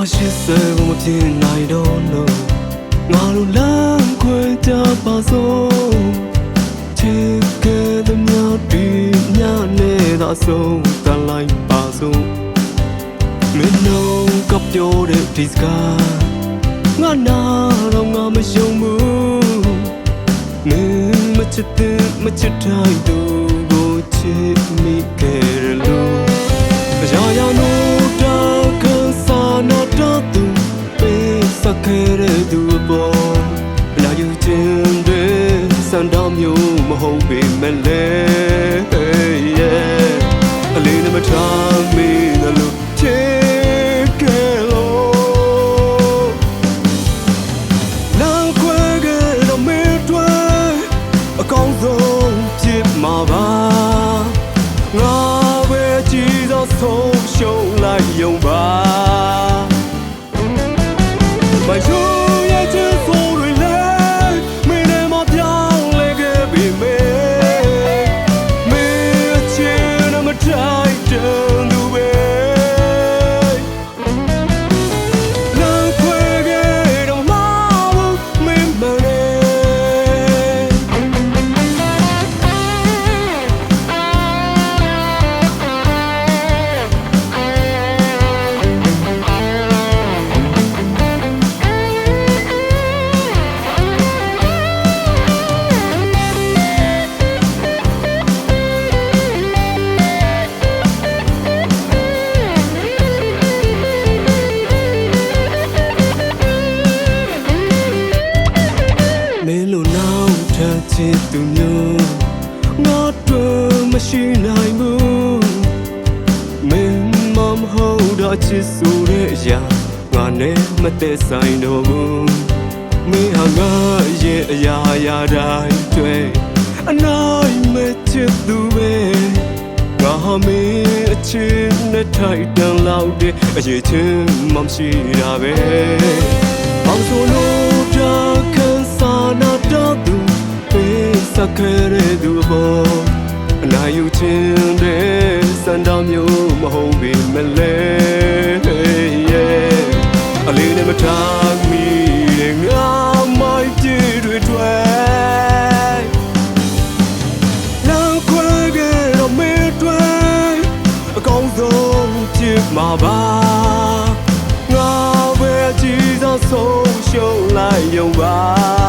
လုံးမရှိစဲကိုမဖြစ်နိုင်တော့လို့ငါတို့လမ်းခွဲကြပါစို့ချစ်ခဲ့တဲ့မြတ်ဒီညနေသာဆုံးတန်လိုက်ပါစို့မင်းတို့ကပြောတဲ့ဒီစကားငါနာတော့ငါမယုံဘူးမင်းမချစ်တဲ့မချစ်တိုင်းသူကိုချစ်မိခဲ့ ဆုံးရှုံးလိုက်ယုံပါမယုံ စ်သူမျိုးငါတို့မရှိနိုင်ဘူးမင်းမမဟုတ်တော့ချစ်ဆိုတဲ့အရာငါနဲ့မသက်ဆိုင်တော့ဘူးမင်းဟာငါရဲ့အရာရာတိုင်းတွေအနိုင်မချစ်သူပဲငါဟာမင်းအချစ်နဲ့ထိုက်တန်လောက်တဲ့အရေးချင်းမှမရှိတာပဲအောင်ဆိုလို့တာခံစာနာတော့သူ ပေးစခဲတဲ့သူပေါ်အနာယူခြင်းတဲ့စံတော်မျိုးမဟုတ်ပေမဲ့လေ yeah အလေးနဲ့မထားမိတဲ့ငါမိုက်ကြည့်တွေတွေ့နောက်ခွဲခဲ့တော့မေးတွေ့အကောင်းဆုံးဖြစ်မှာပါငါပဲကြည်သောဆုံးရှုံးလိုက်ယုံပါ